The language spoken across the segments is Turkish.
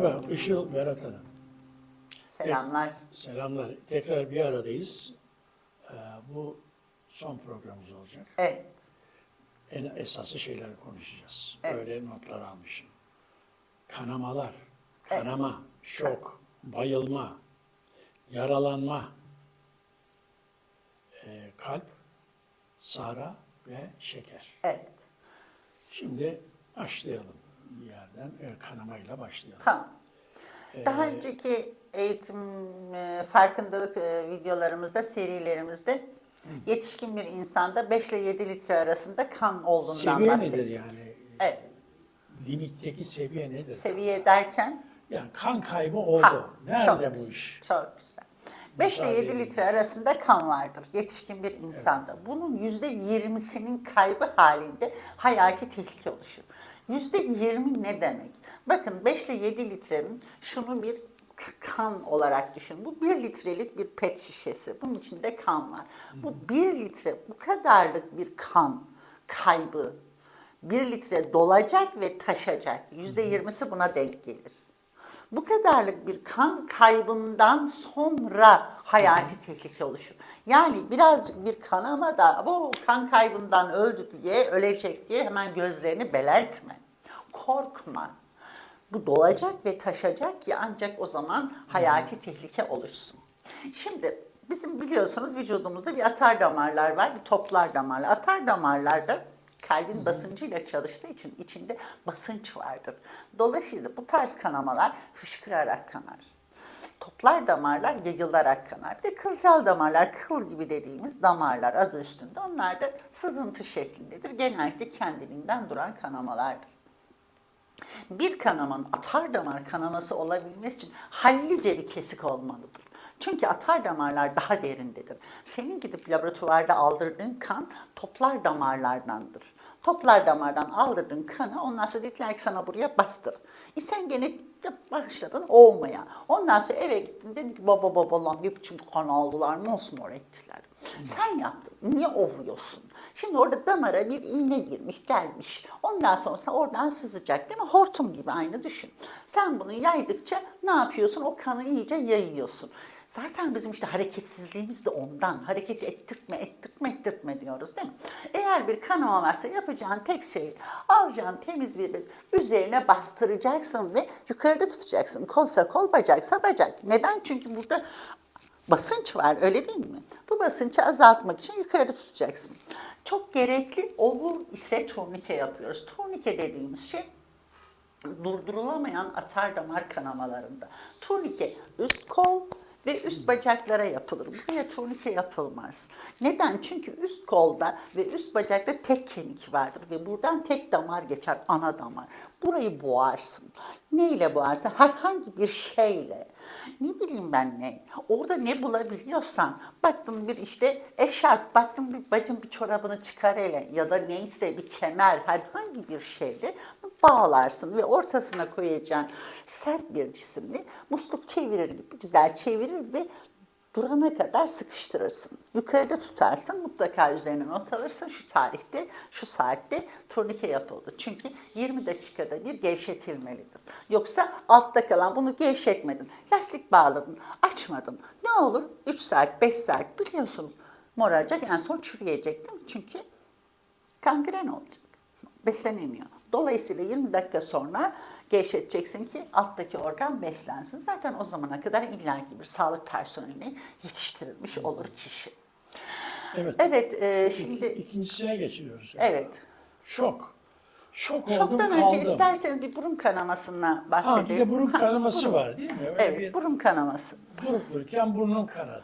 Merhaba, Işıl Berat Hanım. Selamlar. Selamlar. Tekrar bir aradayız. Ee, bu son programımız olacak. Evet. En esaslı şeyleri konuşacağız. Evet. Böyle notlar almışım. Kanamalar, kanama, şok, bayılma, yaralanma, ee, kalp, sara ve şeker. Evet. Şimdi başlayalım bir yerden. Ee, kanamayla başlayalım. Tamam. Ee, Daha önceki eğitim e, farkındalık e, videolarımızda, serilerimizde yetişkin bir insanda 5 ile 7 litre arasında kan olduğundan Seviye bahsettik. nedir yani? Evet. Limitteki seviye nedir? Seviye derken Yani kan kaybı oldu. Ha, Nerede çok bu güzel, iş? Çok güzel. 5 ile Müsaade 7 edin. litre arasında kan vardır yetişkin bir insanda. Bunun %20'sinin kaybı halinde hayati tehlike oluşur. %20 ne demek? Bakın 5 ile 7 litrenin şunu bir kan olarak düşün. Bu 1 litrelik bir pet şişesi. Bunun içinde kan var. Bu 1 litre bu kadarlık bir kan kaybı 1 litre dolacak ve taşacak. %20'si buna denk gelir. Bu kadarlık bir kan kaybından sonra hayati tehlike oluşur. Yani birazcık bir kanama da bu kan kaybından öldü diye, ölecek diye hemen gözlerini belertme. Korkma. Bu dolacak ve taşacak ki ancak o zaman hayati tehlike oluşsun. Şimdi bizim biliyorsunuz vücudumuzda bir atar damarlar var, bir toplar damarlar. Atar damarlarda kalbin basıncıyla çalıştığı için içinde basınç vardır. Dolayısıyla bu tarz kanamalar fışkırarak kanar. Toplar damarlar yayılarak kanar. Bir de kılcal damarlar, kıl gibi dediğimiz damarlar adı üstünde. Onlar da sızıntı şeklindedir. Genellikle kendiliğinden duran kanamalardır. Bir kanamanın atar damar kanaması olabilmesi için hallice bir kesik olmalıdır. Çünkü atar damarlar daha derindedir. Senin gidip laboratuvarda aldırdığın kan toplar damarlardandır. Toplar damardan aldırdığın kanı ondan sonra dediler ki sana buraya bastır. E sen gene başladın olmaya. Ondan sonra eve gittin dedin ki baba baba lan ne biçim kan aldılar mosmor ettiler. Sen yaptın. Niye ovuyorsun? Şimdi orada damara bir iğne girmiş, gelmiş. Ondan sonra oradan sızacak değil mi? Hortum gibi aynı düşün. Sen bunu yaydıkça ne yapıyorsun? O kanı iyice yayıyorsun. Zaten bizim işte hareketsizliğimiz de ondan. Hareket ettirtme, ettirtme, ettirtme diyoruz değil mi? Eğer bir kanama varsa yapacağın tek şey alacağın temiz bir bez üzerine bastıracaksın ve yukarıda tutacaksın. Kolsa kol, bacaksa bacak. Neden? Çünkü burada basınç var öyle değil mi? Bu basıncı azaltmak için yukarıda tutacaksın. Çok gerekli olur ise turnike yapıyoruz. Turnike dediğimiz şey durdurulamayan atar damar kanamalarında. Turnike üst kol ve üst bacaklara yapılır. Buraya turnike yapılmaz. Neden? Çünkü üst kolda ve üst bacakta tek kemik vardır ve buradan tek damar geçer, ana damar. Burayı boğarsın. Neyle boğarsın? Herhangi bir şeyle. Ne bileyim ben ne? Orada ne bulabiliyorsan, baktın bir işte eşarp, baktın bir bacın bir çorabını çıkar hele ya da neyse bir kemer, herhangi bir şeyle bağlarsın ve ortasına koyacağın sert bir cisimli musluk çevirir gibi güzel çevirir ve durana kadar sıkıştırırsın. Yukarıda tutarsın mutlaka üzerine not alırsın şu tarihte şu saatte turnike yapıldı. Çünkü 20 dakikada bir gevşetilmelidir. Yoksa altta kalan bunu gevşetmedin. Lastik bağladın açmadın. Ne olur 3 saat 5 saat biliyorsunuz moraracak en son çürüyecek değil mi? Çünkü kangren olacak. Beslenemiyor. Dolayısıyla 20 dakika sonra gevşeteceksin ki alttaki organ beslensin. Zaten o zamana kadar illaki bir sağlık personeli yetiştirilmiş olur kişi. Evet. Evet, e, şimdi ikincisine geçiyoruz. evet. Şok. Şok oldum Şoktan kaldım. önce isterseniz bir burun kanamasından Ha, bir bahsedelim. de burun kanaması var değil mi? Öyle Evet, bir burun kanaması. durup dururken burnun kanadı.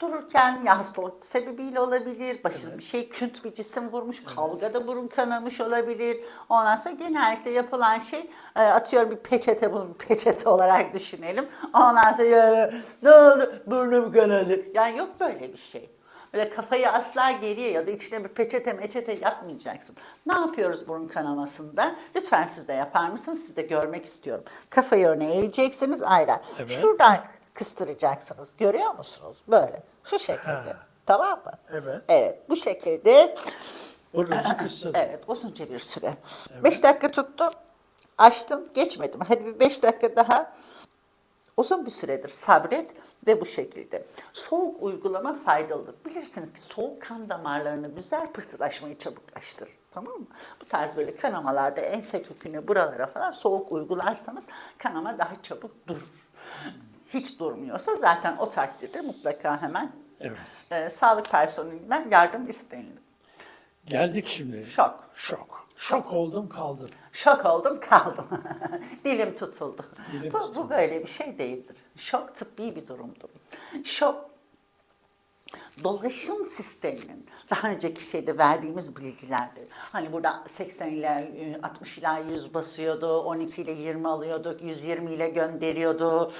Dururken ya hastalık sebebiyle olabilir, başına bir şey künt bir cisim vurmuş, kavgada burun kanamış olabilir. Ondan sonra genellikle yapılan şey, e, atıyorum bir peçete, bunu peçete olarak düşünelim. Ondan sonra ya, ne oldu, burnum kanadı. Yani yok böyle bir şey. Böyle kafayı asla geriye ya da içine bir peçete meçete yapmayacaksın. Ne yapıyoruz burun kanamasında? Lütfen siz de yapar mısınız? Siz de görmek istiyorum. Kafayı öne eğeceksiniz ayrı. Evet. Şuradan kıstıracaksınız. Görüyor musunuz? Böyle. Şu şekilde. Ha. Tamam mı? Evet. Evet. Bu şekilde evet uzunca bir süre. 5 dakika tuttu. Açtın, geçmedim. Hadi bir beş dakika daha. Uzun bir süredir sabret ve bu şekilde. Soğuk uygulama faydalıdır. Bilirsiniz ki soğuk kan damarlarını güzel pıhtılaşmayı çabuklaştırır. Tamam mı? Bu tarz böyle kanamalarda ense köküne buralara falan soğuk uygularsanız kanama daha çabuk durur. Hiç durmuyorsa zaten o takdirde mutlaka hemen Evet. e, sağlık personelinden yardım istenilir. Geldik şimdi. Şok. Şok. Şok oldum kaldım. Şok oldum kaldım. Dilim tutuldu. Dilim bu, tutuldu. bu böyle bir şey değildir. Şok tıbbi bir durumdur. Şok dolaşım sisteminin daha önceki şeyde verdiğimiz bilgilerde hani burada 80 ile e, 60 ila 100 basıyordu, 12 ile 20 alıyorduk, 120 ile gönderiyordu.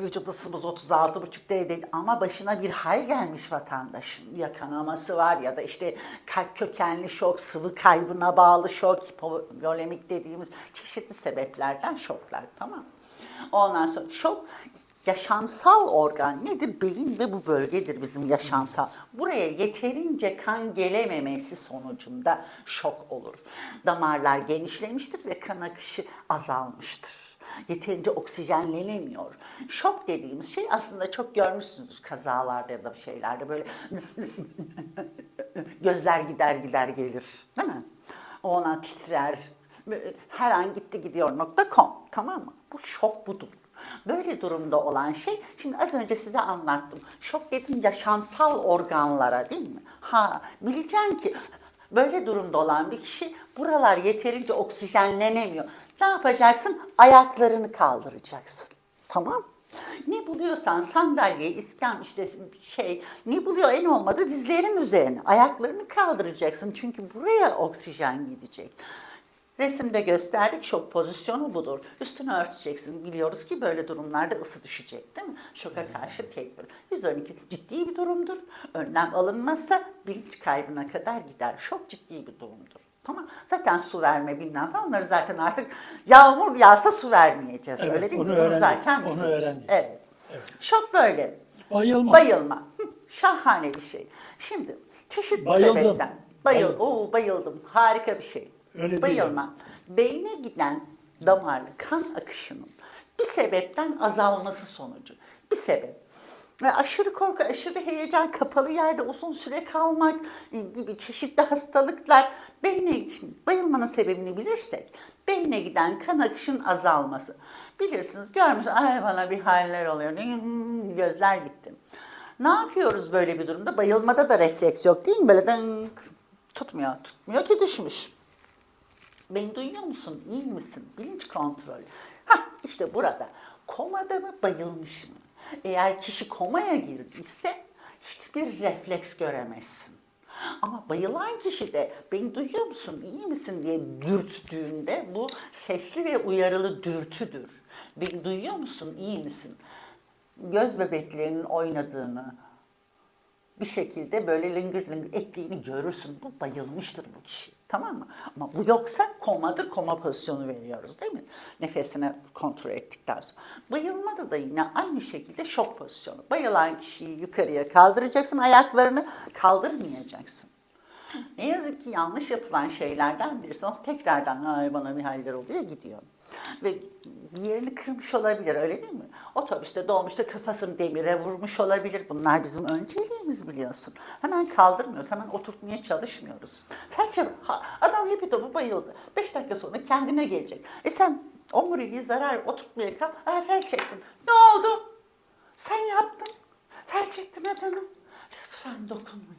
Vücut ısımız 36,5 değil ama başına bir hal gelmiş vatandaşın. Ya kanaması var ya da işte kalp kökenli şok, sıvı kaybına bağlı şok, hipovolemik dediğimiz çeşitli sebeplerden şoklar tamam? Ondan sonra şok yaşamsal organ nedir? Beyin ve bu bölgedir bizim yaşamsal. Buraya yeterince kan gelememesi sonucunda şok olur. Damarlar genişlemiştir ve kan akışı azalmıştır yeterince oksijenlenemiyor. Şok dediğimiz şey aslında çok görmüşsünüzdür kazalarda ya da şeylerde böyle gözler gider gider gelir değil mi? Ona titrer. Her an gitti gidiyor nokta com tamam mı? Bu şok budur. Böyle durumda olan şey, şimdi az önce size anlattım. Şok dediğim yaşamsal organlara değil mi? Ha, bileceksin ki böyle durumda olan bir kişi buralar yeterince oksijenlenemiyor. Ne yapacaksın? Ayaklarını kaldıracaksın. Tamam ne buluyorsan sandalye, iskem işte şey ne buluyor en olmadı dizlerin üzerine ayaklarını kaldıracaksın çünkü buraya oksijen gidecek. Resimde gösterdik şok pozisyonu budur. Üstünü örteceksin. Biliyoruz ki böyle durumlarda ısı düşecek değil mi? Şoka karşı tedbir. 112 ciddi bir durumdur. Önlem alınmazsa bilinç kaybına kadar gider. Şok ciddi bir durumdur. Tamam. Zaten su verme bilmem falan onları zaten artık yağmur yağsa su vermeyeceğiz. Evet, öyle değil mi? onu Bunu öğrendik, zaten onu biliyoruz. öğrendik. Evet. Evet. Şok böyle. Bayılma. Bayılma. Şahane bir şey. Şimdi çeşitli Bayıldım. sebepten. Bayıl, Bayıldım. Oo, bayıldım. Harika bir şey. Öyle değil Bayılma. Beyne giden damarlı kan akışının bir sebepten azalması sonucu. Bir sebep. Aşırı korku, aşırı heyecan, kapalı yerde uzun süre kalmak gibi çeşitli hastalıklar beyne için bayılmanın sebebini bilirsek beyne giden kan akışın azalması. Bilirsiniz görmüş ay bana bir haller oluyor gözler gitti. Ne yapıyoruz böyle bir durumda? Bayılmada da refleks yok değil mi? Böyle dın, tutmuyor, tutmuyor ki düşmüş. Beni duyuyor musun? İyi misin? Bilinç kontrolü. Hah işte burada. Komada mı bayılmış mı? Eğer kişi komaya girdiyse hiçbir refleks göremezsin. Ama bayılan kişi de beni duyuyor musun, iyi misin diye dürttüğünde bu sesli ve uyarılı dürtüdür. Beni duyuyor musun, iyi misin? Göz bebeklerinin oynadığını, bir şekilde böyle lıngır lıngır ettiğini görürsün. Bu bayılmıştır bu kişi. Tamam mı? Ama bu yoksa komadır, koma pozisyonu veriyoruz değil mi? Nefesini kontrol ettikten sonra. Bayılmada da yine aynı şekilde şok pozisyonu. Bayılan kişiyi yukarıya kaldıracaksın, ayaklarını kaldırmayacaksın. Ne yazık ki yanlış yapılan şeylerden birisi o tekrardan ay bana bir haller oluyor gidiyor. Ve bir yerini kırmış olabilir öyle değil mi? Otobüste dolmuşta kafasını demire vurmuş olabilir. Bunlar bizim önceliğimiz biliyorsun. Hemen kaldırmıyoruz, hemen oturtmaya çalışmıyoruz. Felçer, adam lipidomu bayıldı. Beş dakika sonra kendine gelecek. E sen omuriliği zarar oturtmaya kal. Ay fel çektin. Ne oldu? Sen yaptın. Fel çektin adamı. Lütfen dokunmayın.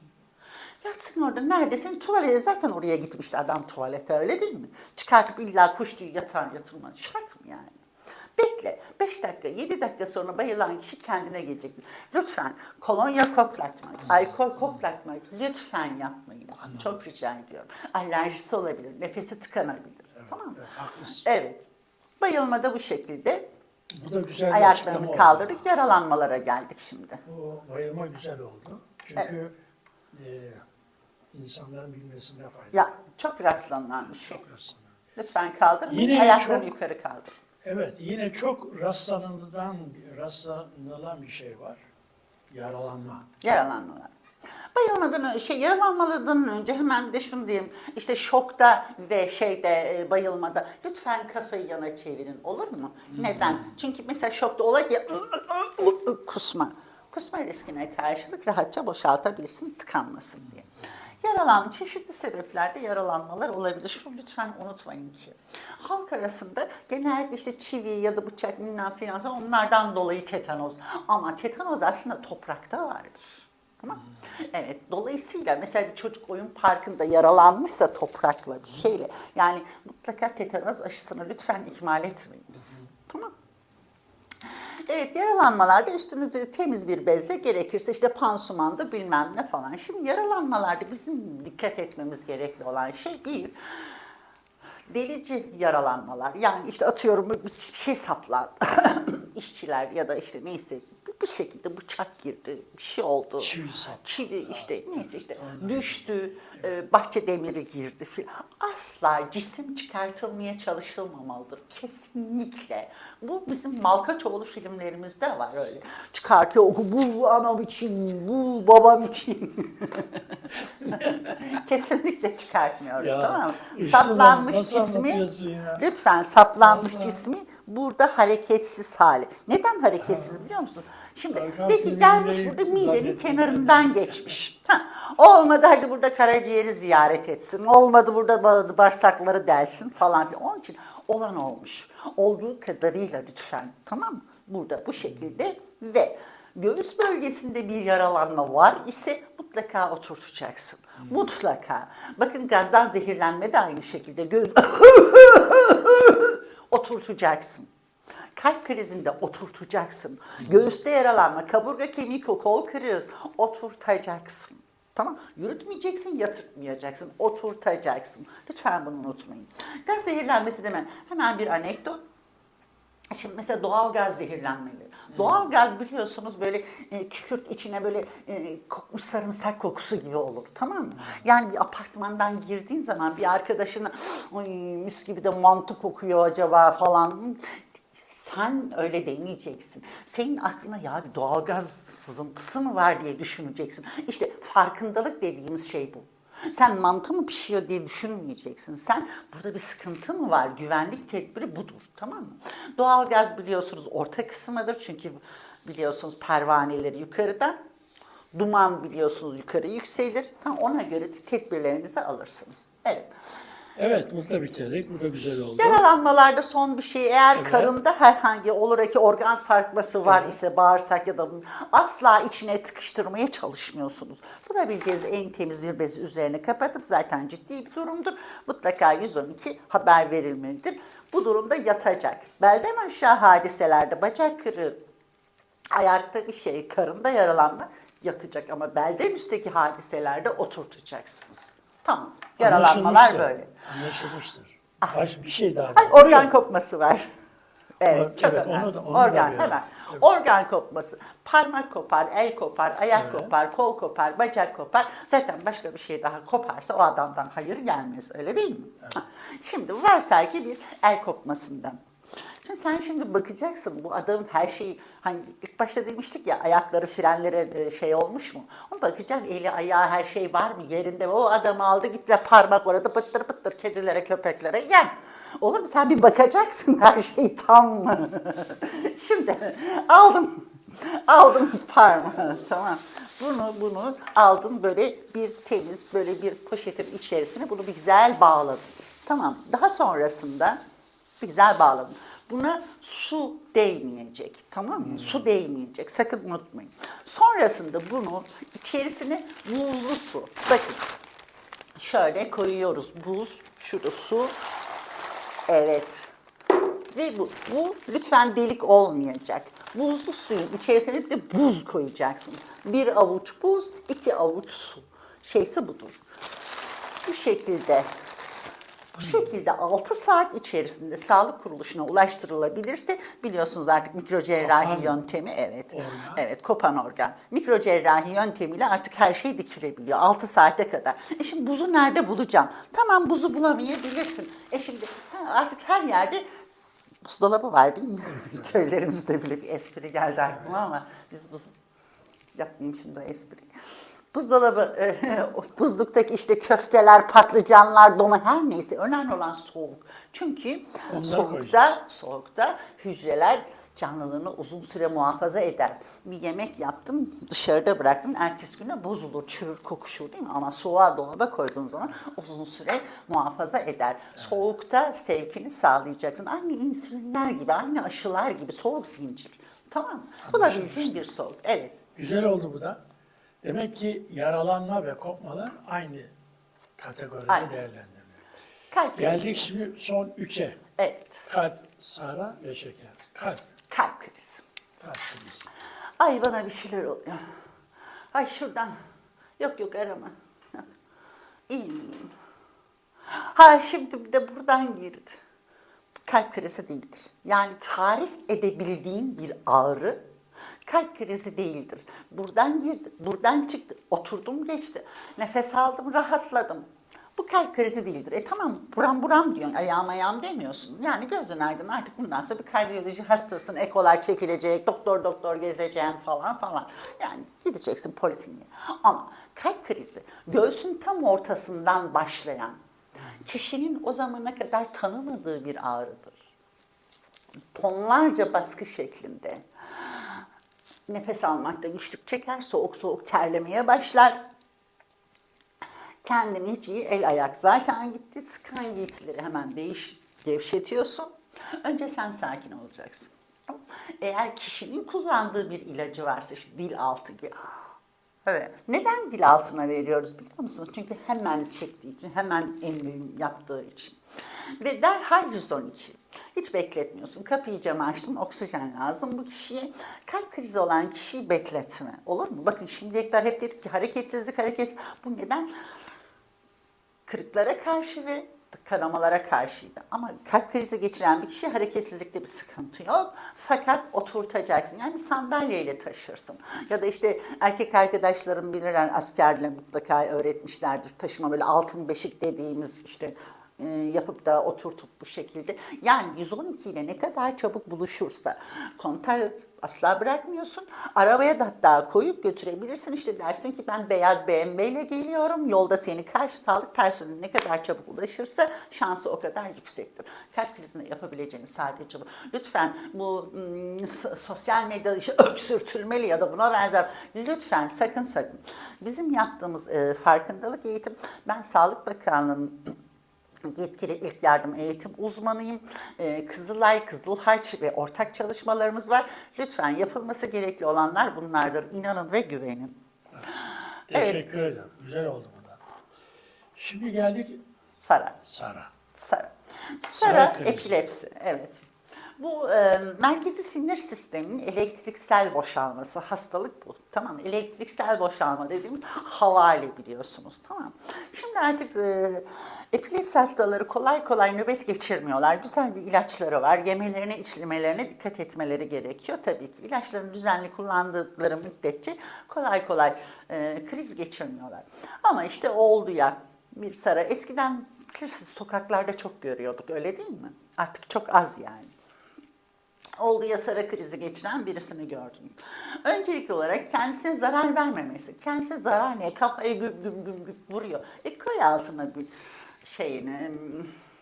Yatsın orada neredesin? Tuvalete zaten oraya gitmişti adam tuvalete öyle değil mi? Çıkartıp illa kuş diye yatağa yatırman şart mı yani? Bekle. 5 dakika, 7 dakika sonra bayılan kişi kendine gelecek. Lütfen kolonya koklatmak, alkol koklatmak lütfen yapmayın. Çok rica ediyorum. Alerjisi olabilir, nefesi tıkanabilir. tamam mı? evet, haklısın. Evet. Bayılma da bu şekilde. Bu da güzel Ayaklarını oldu. kaldırdık, yaralanmalara geldik şimdi. Bu bayılma güzel oldu. Çünkü e, insanların bilmesinde fayda. Ya çok rastlanılan bir şey. Çok rastlanıyor. Lütfen kaldırmayın. Yine Ayaklarını çok- yukarı kaldır. Evet, yine çok rastlanılan, rastlanılan bir şey var. Yaralanma. Yaralanmalar. Bayılmadan şey yaralanmadan önce hemen bir de şunu diyeyim. İşte şokta ve şeyde e, bayılmada lütfen kafayı yana çevirin olur mu? Neden? Çünkü mesela şokta olay ya kusma. Kusma riskine karşılık rahatça boşaltabilsin, tıkanmasın diye. Yaralan, çeşitli sebeplerde yaralanmalar olabilir. Şunu lütfen unutmayın ki. Halk arasında genelde işte çivi ya da bıçak bilmem filan onlardan dolayı tetanoz. Ama tetanoz aslında toprakta vardır. Tamam. Evet. Dolayısıyla mesela bir çocuk oyun parkında yaralanmışsa toprakla bir şeyle yani mutlaka tetanoz aşısını lütfen ihmal etmeyiniz. Evet yaralanmalarda üstünü temiz bir bezle gerekirse işte pansumanda bilmem ne falan. Şimdi yaralanmalarda bizim dikkat etmemiz gerekli olan şey bir delici yaralanmalar. Yani işte atıyorum bir şey saplandı. işçiler ya da işte neyse bir şekilde bıçak girdi, bir şey oldu. Çivi. Çivi işte neyse işte düştü, e, bahçe demiri girdi filan. Asla cisim çıkartılmaya çalışılmamalıdır. Kesinlikle. Bu bizim Malkaçoğlu filmlerimizde var öyle. Çıkartıyor, bu anam için, bu babam için. Kesinlikle çıkartmıyoruz Ya, tamam mı? Saplanmış cismi, lütfen saplanmış Allah. cismi burada hareketsiz hali. Neden hareketsiz biliyor musun? Şimdi Tarkan de ki filmi gelmiş burada midenin kenarından geçmiş. Ha, olmadı hadi burada karaciğeri ziyaret etsin. Olmadı burada ba- bağırsakları delsin falan filan. Onun için olan olmuş. Olduğu kadarıyla lütfen tamam mı? Burada bu şekilde ve göğüs bölgesinde bir yaralanma var ise mutlaka oturtacaksın. Mutlaka. Bakın gazdan zehirlenme de aynı şekilde. Göğüs oturtacaksın. Kalp krizinde oturtacaksın. Göğüste yaralanma, kaburga kemiği, kol kırığı oturtacaksın. Tamam. Yürütmeyeceksin, yatırtmayacaksın. Oturtacaksın. Lütfen bunu unutmayın. Gaz zehirlenmesi demen. Hemen bir anekdot. Şimdi mesela doğal gaz zehirlenmeleri. Doğal gaz biliyorsunuz böyle e, kükürt içine böyle e, kokmuş sarımsak kokusu gibi olur tamam mı? Yani bir apartmandan girdiğin zaman bir arkadaşına mis gibi de mantı kokuyor acaba falan. Sen öyle demeyeceksin. Senin aklına ya bir doğalgaz sızıntısı mı var diye düşüneceksin. İşte farkındalık dediğimiz şey bu. Sen mantı mı pişiyor diye düşünmeyeceksin. Sen burada bir sıkıntı mı var? Güvenlik tedbiri budur. Tamam mı? Doğalgaz biliyorsunuz orta kısmıdır. Çünkü biliyorsunuz pervaneleri yukarıda. Duman biliyorsunuz yukarı yükselir. Tam ona göre tedbirlerinizi alırsınız. Evet. Evet burada bitirdik. Bu da güzel oldu. Yaralanmalarda son bir şey eğer Evet. karında herhangi olur ki organ sarkması var Evet. ise bağırsak ya da asla içine tıkıştırmaya çalışmıyorsunuz. Bu da bileceğiniz en temiz bir bez üzerine kapatıp zaten ciddi bir durumdur. Mutlaka 112 haber verilmelidir. Bu durumda yatacak. Belden aşağı hadiselerde bacak kırığı, ayakta bir şey, karında yaralanma yatacak ama belden üstteki hadiselerde oturtacaksınız. Tamam. Yaralanmalar Anlaşılmıştır. böyle. Anlaşılmıştır. Baş, bir şey daha. Ay, var. organ kopması var. Evet, Evet, çok evet, önemli. onu da- onu da organ biliyorum. hemen. Organ kopması. Parmak kopar, el kopar, ayak Evet. kopar, kol kopar, bacak kopar. Zaten başka bir şey daha koparsa o adamdan hayır gelmez. Öyle değil mi? Ha, Şimdi varsay ki bir el kopmasından. Şimdi sen şimdi bakacaksın bu adamın her şeyi hani ilk başta demiştik ya ayakları frenlere e, şey olmuş mu? Ama bakacaksın eli ayağı her şey var mı yerinde? O adamı aldı gitti parmak orada pıttır pıttır kedilere köpeklere yem. Olur mu? Sen bir bakacaksın her şey tam mı? Şimdi aldım. Aldım parmağı tamam. Bunu bunu aldım böyle bir temiz böyle bir poşetin içerisine bunu bir güzel bağladım. Tamam. Daha sonrasında bir güzel bağladım. Buna su değmeyecek. Tamam mı? Su değmeyecek. Sakın unutmayın. Sonrasında bunu içerisine buzlu su. Bakın. Şöyle koyuyoruz. Buz, şurada su. Evet. Ve bu, bu lütfen delik olmayacak. Buzlu suyun içerisine de buz koyacaksınız. Bir avuç buz, iki avuç su. Şeysi budur. Bu şekilde bu şekilde 6 saat içerisinde sağlık kuruluşuna ulaştırılabilirse biliyorsunuz artık mikrocerrahi Kopan yöntemi evet. organ. Evet kopan organ. Mikrocerrahi yöntemiyle artık her şey dikilebiliyor 6 saate kadar. E şimdi buzu nerede bulacağım? Tamam buzu bulamayabilirsin. E şimdi artık her yerde buzdolabı var değil mi? Köylerimizde bile bir espri geldi aklıma ama biz buz yapmayayım şimdi o espri. Buzdolabı, e, buzluktaki işte köfteler, patlıcanlar, donu her neyse önemli olan soğuk. Çünkü Onları soğukta, koyacağız. soğukta hücreler canlılığını uzun süre muhafaza eder. Bir yemek yaptın, dışarıda bıraktın, ertesi güne bozulur, çürür, kokuşur değil mi? Ama soğuğa dolaba koyduğun zaman uzun süre muhafaza eder. Soğukta sevkini sağlayacaksın. Aynı insülinler gibi, aynı aşılar gibi soğuk zincir. Tamam mı? Bulabileceğin bir soğuk. Evet. Güzel oldu bu da. Demek ki yaralanma ve kopmalar aynı kategoride Aynen. değerlendiriliyor. Kalp. Geldik şimdi son üçe. Evet. Kalp, sara ve şeker. Kalp, Kalp krizi. kalp krizi. Ay bana bir şeyler oluyor. Ay şuradan. Yok yok arama. İyiyim. Ha şimdi bir de buradan girdi. Kalp krizi değildir. Yani tarif edebildiğin bir ağrı kalp krizi değildir. Buradan girdi, buradan çıktı, oturdum geçti. Nefes aldım, rahatladım. Bu kalp krizi değildir. E tamam buram buram diyorsun, ayağım ayağım demiyorsun. Yani gözün aydın artık bundan sonra bir kardiyoloji hastasın, ekolar çekilecek, doktor doktor gezeceğim falan falan. Yani gideceksin polikliniğe. Ama kalp krizi göğsün tam ortasından başlayan, kişinin o zamana kadar tanımadığı bir ağrıdır. Tonlarca baskı şeklinde. Nefes almakta güçlük çeker, soğuk soğuk terlemeye başlar. Kendini hiç iyi, el ayak zaten gitti. Sıkan giysileri hemen değiş, gevşetiyorsun. Önce sen sakin olacaksın. Eğer kişinin kullandığı bir ilacı varsa, işte dil altı gibi. Evet. Neden dil altına veriyoruz biliyor musunuz? Çünkü hemen çektiği için, hemen emrim yaptığı için. Ve derhal 112. Hiç bekletmiyorsun. Kapıyı camı açtın, oksijen lazım. Bu kişiye kalp krizi olan kişiyi bekletme. Olur mu? Bakın şimdiye kadar hep dedik ki hareketsizlik, hareket. Bu neden? kırıklara karşı ve kanamalara karşıydı. Ama kalp krizi geçiren bir kişi hareketsizlikte bir sıkıntı yok. Fakat oturtacaksın. Yani bir sandalyeyle taşırsın. Ya da işte erkek arkadaşlarım bilirler askerle mutlaka öğretmişlerdir. Taşıma böyle altın beşik dediğimiz işte yapıp da oturtup bu şekilde. Yani 112 ile ne kadar çabuk buluşursa kontağı asla bırakmıyorsun. Arabaya da hatta koyup götürebilirsin. İşte dersin ki ben beyaz BMW ile geliyorum. Yolda seni karşı sağlık personeli ne kadar çabuk ulaşırsa şansı o kadar yüksektir. Kalp krizinde yapabileceğiniz sadece bu. Lütfen bu sosyal medyada işte öksürtülmeli ya da buna benzer. Lütfen sakın sakın. Bizim yaptığımız e, farkındalık eğitim ben Sağlık Bakanlığı'nın yetkili ilk yardım eğitim uzmanıyım. Ee, Kızılay, Kızılhaç ve ortak çalışmalarımız var. Lütfen yapılması gerekli olanlar bunlardır. İnanın ve güvenin. Evet. Teşekkür ederim. Güzel oldu bu da. Şimdi geldik Sara. sara. Sara. Sara Sara epilepsi. Evet. Bu e, merkezi sinir sisteminin elektriksel boşalması, hastalık bu. Tamam? Elektriksel boşalma dediğimiz havale biliyorsunuz. Tamam Şimdi artık e, epilepsi hastaları kolay kolay nöbet geçirmiyorlar. Güzel bir ilaçları var. Yemelerine, içmelerine dikkat etmeleri gerekiyor. Tabii ki ilaçlarını düzenli kullandıkları müddetçe kolay kolay e, kriz geçirmiyorlar. Ama işte oldu ya bir Sara. Eskiden bilirsiniz sokaklarda çok görüyorduk öyle değil mi? Artık çok az yani oldu ya Sara krizi geçiren birisini gördüm. Öncelikli olarak kendisine zarar vermemesi. Kendisine zarar ne? Kafayı güm güm güm güm vuruyor. E koy altına bir şeyini,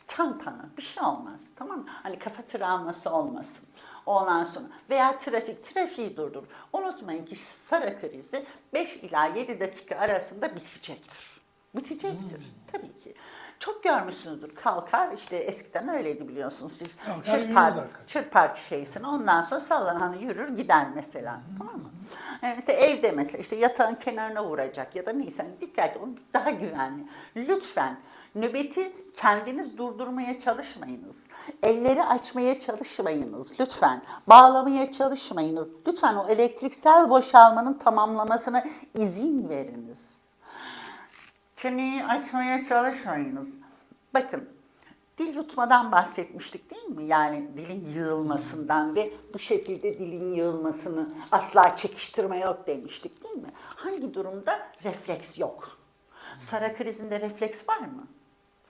çantana bir şey olmaz. Tamam mı? Hani kafa travması olmasın. Ondan sonra veya trafik, trafiği durdur. Unutmayın ki Sara krizi 5 ila 7 dakika arasında bitecektir. Bitecektir tabii ki. Çok görmüşsünüzdür. Kalkar işte eskiden öyleydi biliyorsunuz siz. Kalkar, Çırpar, çırpar şeysini ondan sonra sallan hani yürür gider mesela. Tamam mı? Yani mesela evde mesela işte yatağın kenarına vuracak ya da neyse hani dikkat onu daha güvenli. Lütfen nöbeti kendiniz durdurmaya çalışmayınız. Elleri açmaya çalışmayınız lütfen. Bağlamaya çalışmayınız. Lütfen o elektriksel boşalmanın tamamlamasına izin veriniz. Çeneyi açmaya çalışmayınız. Bakın dil yutmadan bahsetmiştik değil mi? Yani dilin yığılmasından ve bu şekilde dilin yığılmasını asla çekiştirme yok demiştik değil mi? Hangi durumda refleks yok? Sara krizinde refleks var mı?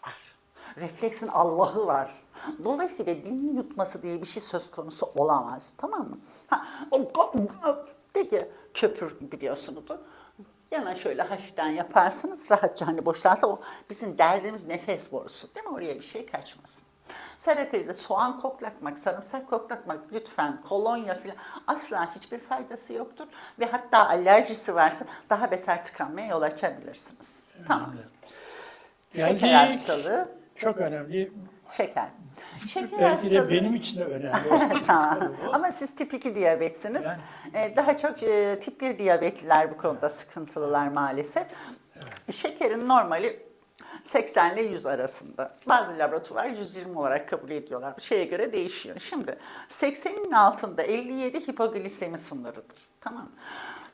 Var. Refleksin Allah'ı var. Dolayısıyla dilin yutması diye bir şey söz konusu olamaz. Tamam mı? Ha, peki köpür biliyorsunuz. Yana şöyle hafiften yaparsınız. Rahatça hani boşlarsa o bizim derdimiz nefes borusu değil mi? Oraya bir şey kaçmasın. Sarakaride soğan koklatmak, sarımsak koklatmak lütfen kolonya falan asla hiçbir faydası yoktur. Ve hatta alerjisi varsa daha beter tıkanmaya yol açabilirsiniz. Tamam. Şeker Geldik. hastalığı, Çok önemli. Şeker. Şeker Belki de hastalığı. benim için de önemli. Tamam. Ama siz tip 2 diyabetsiniz. Ee, Daha çok e, tip 1 diyabetliler bu konuda sıkıntılılar maalesef. Şekerin normali 80 ile 100 arasında. Bazı laboratuvar 120 olarak kabul ediyorlar. Şeye göre değişiyor. Şimdi 80'in altında 57 hipoglisemi sınırıdır. Tamam mı?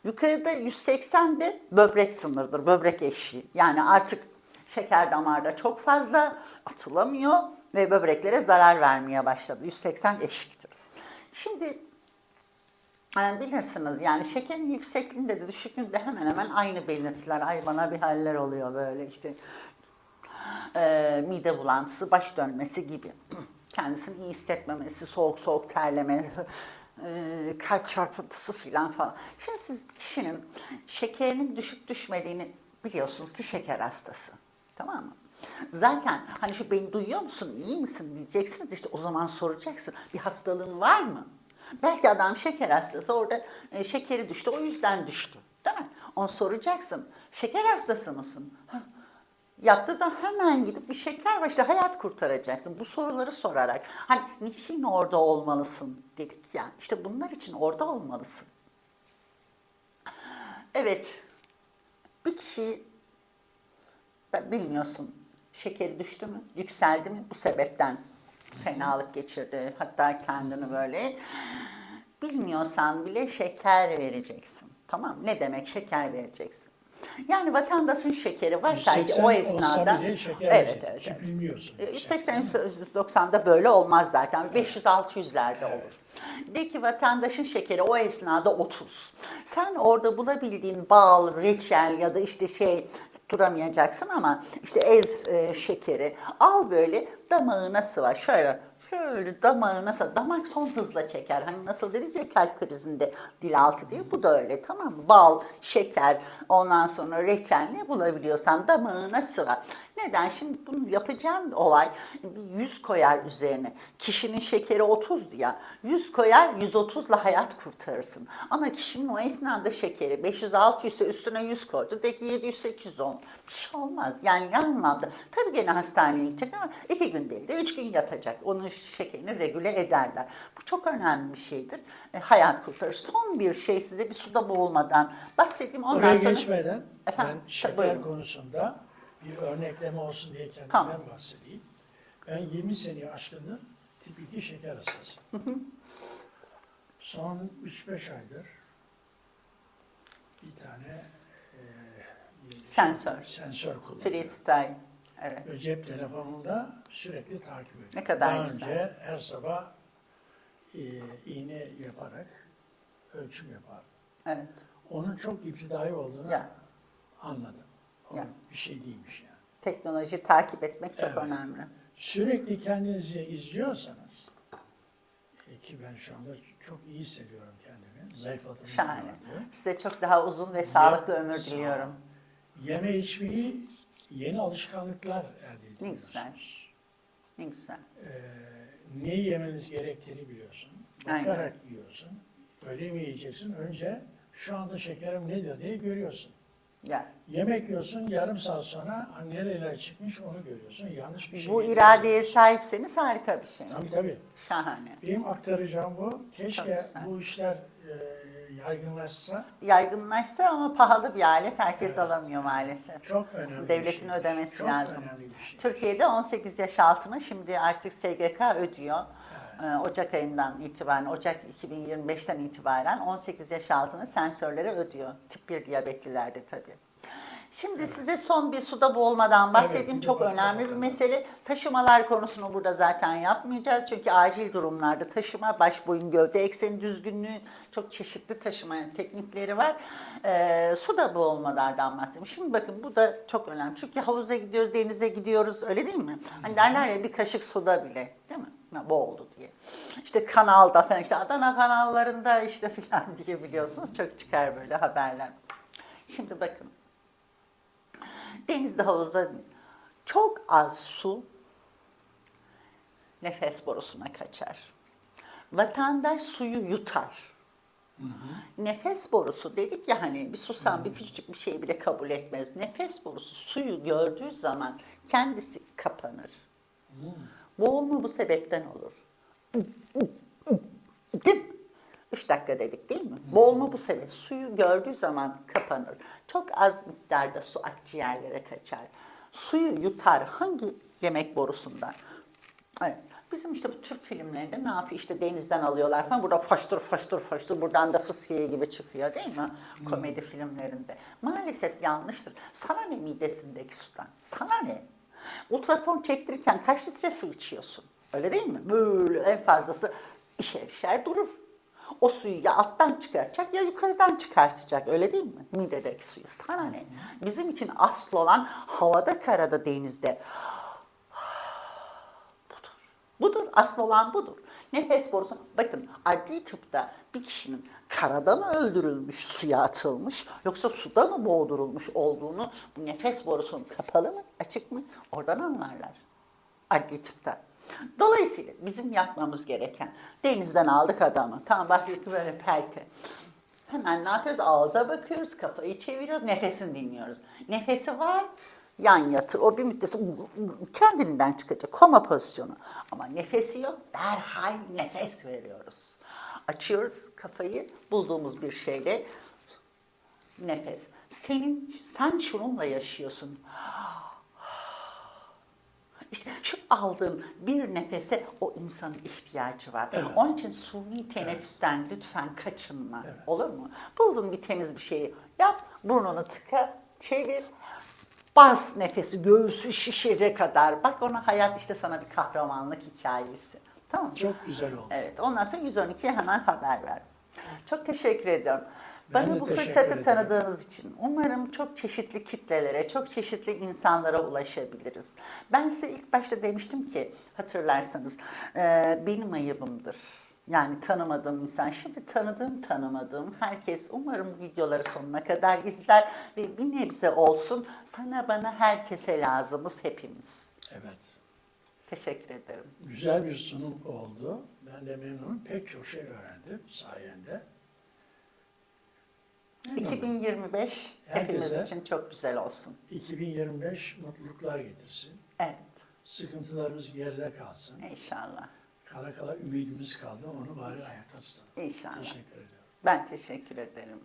Yukarıda 180 de böbrek sınırıdır. Böbrek eşiği. Yani artık şeker damarda çok fazla atılamıyor ve böbreklere zarar vermeye başladı. 180 eşiktir. Şimdi yani bilirsiniz yani şekerin yüksekliğinde de düşüklüğünde hemen hemen aynı belirtiler. Ay bana bir haller oluyor böyle işte e, mide bulantısı, baş dönmesi gibi. Kendisini iyi hissetmemesi, soğuk soğuk terleme, e, kalp çarpıntısı filan falan. Şimdi siz kişinin şekerinin düşük düşmediğini biliyorsunuz ki şeker hastası. Tamam mı? Zaten hani şu beni duyuyor musun, iyi misin diyeceksiniz işte o zaman soracaksın. Bir hastalığın var mı? Belki adam şeker hastası orada e, şekeri düştü o yüzden düştü. Değil mi? Onu soracaksın. Şeker hastası mısın? Yaptığı zaman hemen gidip bir şeker var işte hayat kurtaracaksın. Bu soruları sorarak. Hani niçin orada olmalısın dedik ya. İşte bunlar için orada olmalısın. Evet. Bir kişi ben bilmiyorsun şekeri düştü mü, yükseldi mi bu sebepten fenalık geçirdi. Hatta kendini böyle bilmiyorsan bile şeker vereceksin. Tamam? Ne demek şeker vereceksin? Yani vatandaşın şekeri var sanki 180 o esnada. Evet, evet, evet. bilmiyorsun. E, 180-190'da böyle olmaz zaten. 500-600'lerde olur. De ki vatandaşın şekeri o esnada 30. Sen orada bulabildiğin bal, reçel ya da işte şey duramayacaksın ama işte ez e, şekeri al böyle damağına sıva şöyle şöyle damağına sıva. Damak son hızla çeker. Hani nasıl dedik ya kalp krizinde dil altı diye bu da öyle tamam mı? Bal, şeker ondan sonra reçel ne bulabiliyorsan damağına sıva. Neden? Şimdi bunu yapacağım olay bir 100 koyar üzerine. Kişinin şekeri 30 diye. 100 koyar 130'la hayat kurtarırsın. Ama kişinin o esnada şekeri 500-600 ise üstüne 100 koydu. De ki 700-800 oldu. Bir şey olmaz. Yani anlamda? Tabii gene hastaneye gidecek ama iki gün değil de üç gün yatacak. Onun şekerini regüle ederler. Bu çok önemli bir şeydir. E, hayat kurtarır. Son bir şey size bir suda boğulmadan bahsedeyim. Ondan Oraya sonra... geçmeden Efendim, ben şeker buyurun. konusunda bir örnekleme olsun diye kendimden Tamam. bahsedeyim. Ben 20 sene aşkındır tip 2 şeker hastasıyım. Son 3-5 aydır bir tane e, bir Sensör. sensör kullanıyorum. Freestyle. Evet. Ve cep telefonumda sürekli takip ediyorum. Ne kadar Daha güzel. önce her sabah e, iğne yaparak ölçüm yapardım. Evet. Onun çok iptidai olduğunu Ya. anladım. O Ya. bir şey değilmiş yani. Teknoloji takip etmek çok Evet. önemli. Sürekli kendinizi izliyorsanız e, ki ben şu anda çok iyi hissediyorum kendimi. Zayıfladığımı Şahane. Size çok daha uzun ve sağlıklı ömür sağ- diliyorum. Yeme içmeyi yeni alışkanlıklar elde ediyorsunuz. Ne güzel. Ne güzel. Ee, ne yemeniz gerektiğini biliyorsun. Aynen. Bakarak yiyorsun. Öyle mi yiyeceksin? Önce şu anda şekerim nedir diye görüyorsun. Ya. Yemek yiyorsun, yarım saat sonra nereler çıkmış onu görüyorsun. Yanlış bir şey. Bu iradeye sahipseniz harika bir şey. Tabii tabii. Şahane. Benim aktaracağım bu. Keşke bu işler e, yaygınlaşsa. Yaygınlaşsa ama pahalı bir alet herkes Evet. alamıyor maalesef. Çok önemli Devletin şey. ödemesi çok lazım. şey. Türkiye'de 18 yaş altına şimdi artık SGK ödüyor. Ee, Ocak ayından itibaren, Ocak 2025'ten itibaren 18 yaş altına sensörlere ödüyor. Tip 1 diyabetlilerde tabii. Şimdi size son bir suda boğulmadan bahsedeyim. Evet, Çok önemli bir mesele. Taşımalar konusunu burada zaten yapmayacağız. Çünkü acil durumlarda taşıma, baş boyun gövde ekseni düzgünlüğü çok çeşitli taşıma teknikleri var. Ee, suda boğulmalardan bahsedeyim. Şimdi bakın bu da çok önemli. Çünkü havuza gidiyoruz, denize gidiyoruz öyle değil mi? Hani derler ya bir kaşık suda bile boğuldu diye. İşte kanalda falan işte Adana kanallarında işte falan diye biliyorsunuz çok çıkar böyle haberler. Şimdi bakın. Denizde havuzda çok az su nefes borusuna kaçar. Vatandaş suyu yutar. Nefes borusu dedik ya hani bir susam bir küçücük bir şeyi bile kabul etmez. Nefes borusu suyu gördüğü zaman kendisi kapanır. Boğulma bu sebepten olur. Değil mi? Üç dakika dedik değil mi? Boğulma bu sebep. Suyu gördüğü zaman kapanır. Çok az miktarda su akciğerlere kaçar. Suyu yutar. Hangi yemek borusundan? Evet. Bizim işte bu Türk filmlerinde ne yapıyor? İşte denizden alıyorlar falan. Burada faştur faştur faştur. Buradan da fıskiye gibi çıkıyor değil mi? Komedi filmlerinde. Maalesef yanlıştır. Sana ne midesindeki sudan? Sana ne? Ultrason çektirirken kaç litre su içiyorsun? Öyle değil mi? Böyle en fazlası işer işer durur. O suyu ya alttan çıkartacak ya yukarıdan çıkartacak. Öyle değil mi? Midedeki suyu. Sana ne? Bizim için asıl olan havada, karada, denizde. Budur. Budur. Asıl olan budur. Nefes borusu. Bakın adli tıpta bir kişinin karada mı öldürülmüş, suya atılmış yoksa suda mı boğdurulmuş olduğunu bu nefes borusunun kapalı mı, açık mı oradan anlarlar. Adli tıpta. Dolayısıyla bizim yapmamız gereken denizden aldık adamı. Tamam baktık böyle pelte. Hemen ne yapıyoruz? Ağza bakıyoruz, kafayı çeviriyoruz, nefesini dinliyoruz. Nefesi var, yan yatır. O bir müddet kendiliğinden çıkacak. Koma pozisyonu. Ama nefesi yok. Derhal nefes veriyoruz. Açıyoruz kafayı bulduğumuz bir şeyle nefes. Senin sen şununla yaşıyorsun. İşte şu aldığın bir nefese o insanın ihtiyacı var. Evet. Onun için suni teneffüsten lütfen kaçınma. Evet. Olur mu? Buldun bir temiz bir şeyi yap, burnunu tıka, çevir. Bas nefesi, göğsü şişire kadar. Bak ona hayat işte sana bir kahramanlık hikayesi. Tamam? Çok güzel oldu. Evet. Ondan sonra 112'ye hemen haber ver. Çok teşekkür ediyorum. Ben Bana de bu teşekkür fırsatı ederim. tanıdığınız için umarım çok çeşitli kitlelere, çok çeşitli insanlara ulaşabiliriz. Ben size ilk başta demiştim ki hatırlarsanız e, benim ayıbımdır. Yani tanımadığım insan. Şimdi tanıdığım tanımadığım herkes umarım bu videoları sonuna kadar izler ve bir nebze olsun sana bana herkese lazımız hepimiz. Evet. Teşekkür ederim. Güzel bir sunum oldu. Ben de memnunum. Pek çok şey öğrendim sayende. Memnunum. 2025 hepimiz Herkese- için çok güzel olsun. 2025 mutluluklar getirsin. Evet, Sıkıntılarımız geride kalsın. inşallah. Kala kala ümidimiz kaldı. Onu bari ayakta tutalım. İnşallah. Teşekkür ediyorum. Ben teşekkür ederim.